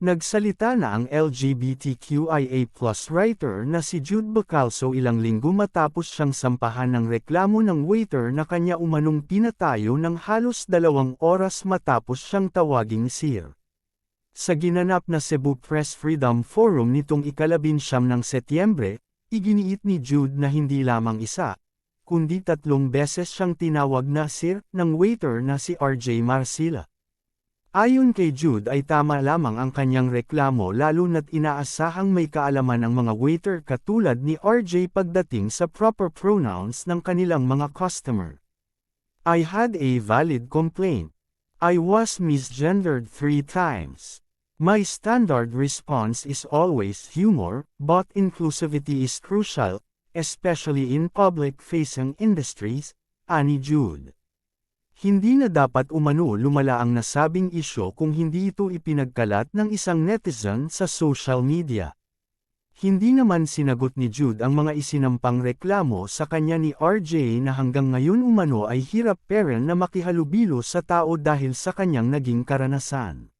Nagsalita na ang LGBTQIA writer na si Jude Bacalso ilang linggo matapos siyang sampahan ng reklamo ng waiter na kanya umanong pinatayo ng halos dalawang oras matapos siyang tawaging sir. Sa ginanap na Cebu Press Freedom Forum nitong ikalabinsyam ng Setyembre, iginiit ni Jude na hindi lamang isa, kundi tatlong beses siyang tinawag na sir ng waiter na si RJ Marcila. Ayon kay Jude ay tama lamang ang kanyang reklamo lalo na't inaasahang may kaalaman ang mga waiter katulad ni RJ pagdating sa proper pronouns ng kanilang mga customer. I had a valid complaint. I was misgendered three times. My standard response is always humor, but inclusivity is crucial, especially in public-facing industries, ani Jude. Hindi na dapat umano lumala ang nasabing isyo kung hindi ito ipinagkalat ng isang netizen sa social media. Hindi naman sinagot ni Jude ang mga isinampang reklamo sa kanya ni RJ na hanggang ngayon umano ay hirap peren na makihalubilo sa tao dahil sa kanyang naging karanasan.